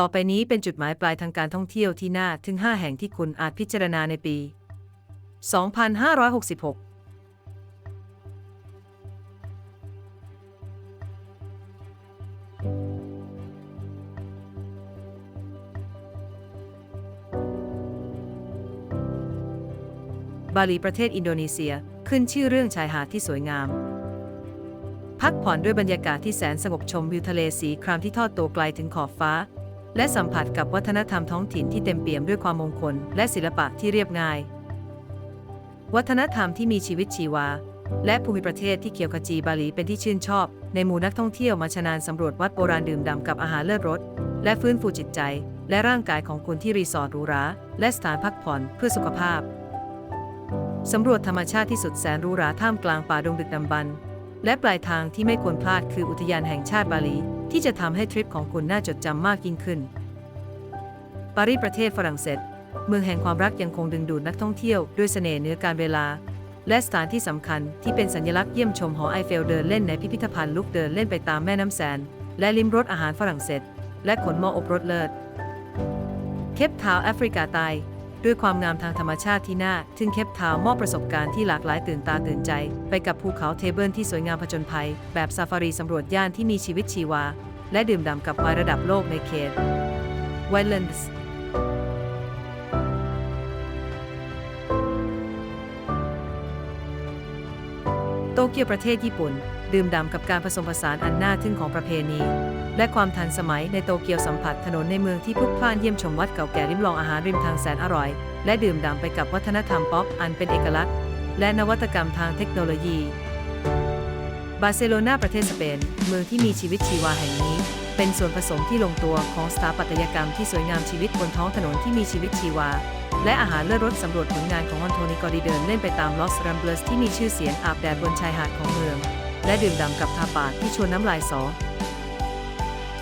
ต่อไปนี้เป็นจุดหมายปลายทางการท่องเที่ยวที่น่าถึง 5 แห่งที่คุณอาจพิจารณาในปี 2566บาหลีประเทศอินโดนีเซียขึ้นชื่อเรื่องชายหาดที่สวยงาม พักผ่อนด้วยบรรยากาศที่แสนสงบชมวิวทะเลสีครามที่ทอดตัวไกลถึงขอบฟ้า และสัมผัสกับวัฒนธรรมท้องถิ่นที่เต็มเปี่ยมด้วยความมงคล และศิลปะที่เรียบง่าย วัฒนธรรมที่มีชีวิตชีวา และภูมิประเทศที่เขียวขจีบาหลีเป็นที่ชื่นชอบ ในหมู่นักท่องเที่ยวมาชนานสำรวจวัดโบราณดื่มด่ำกับอาหารเลิศรสและฟื้นฟูจิตใจ และร่างกายของคุณที่รีสอร์ทหรูหราและสถานพักผ่อนเพื่อสุขภาพสำรวจธรรมชาติที่สุดแสนหรูหราท่ามกลางป่าดงดึกดำบรร และปลายทางที่ไม่ควรพลาดคืออุทยานแห่งชาติบาหลี ที่จะทำให้ทริปของคุณน่าจดจำมากยิ่งขึ้น ปารีสประเทศฝรั่งเศส เมืองแห่งความรักยังคงดึงดูดนักท่องเที่ยวด้วยเสน่ห์เหนือการเวลา และสถานที่สำคัญที่เป็นสัญลักษณ์เยี่ยมชมหอไอเฟลเดินเล่นในพิพิธภัณฑ์ลุกเดินเล่นไปตามแม่น้ำแซนและลิ้มรสอาหารฝรั่งเศส และขนหม้ออบรสเลิศเคปทาวแอฟริกาใต้ ด้วยความงามทางธรรมชาติที่น่าทึ่งเคปทาวมอบประสบการณ์ที่หลากหลายตื่นตาตื่นใจ ไปกับภูเขาเทเบิลที่สวยงามผจญภัย แบบซาฟารีสำรวจย่านที่มีชีวิตชีวา และดื่มด่ำกับไวน์ระดับโลกในเขตไวเลนส์โตเกียวประเทศญี่ปุ่น ดื่มด่ำกับการผสมผสานอันน่าทึ่งของประเพณี และความทันสมัยในโตเกียวสัมผัสถนนในเมืองที่พลุกพล่านเยี่ยมชมวัดเก่าแก่ริมลองอาหารริมทางแสนอร่อย และดื่มด่ำไปกับวัฒนธรรมป๊อปอันเป็นเอกลักษณ์ และนวัตกรรมทางเทคโนโลยี บาร์เซโลนาประเทศสเปน เมืองที่มีชีวิตชีวาแห่งนี้ เป็นส่วนผสมที่ลงตัวของสถาปัตยกรรมที่สวยงามชีวิตบนท้องถนนที่มีชีวิตชีวา และอาหารเลิศรสสำรวจผลงานของอันโทนีกอริเดินเล่นไปตามลอสรัมเบลสที่มีชื่อเสียงอาบแดดบนชายหาดของเมือง และดื่มด่ำกับทาปาที่ชวนน้ำลายสอ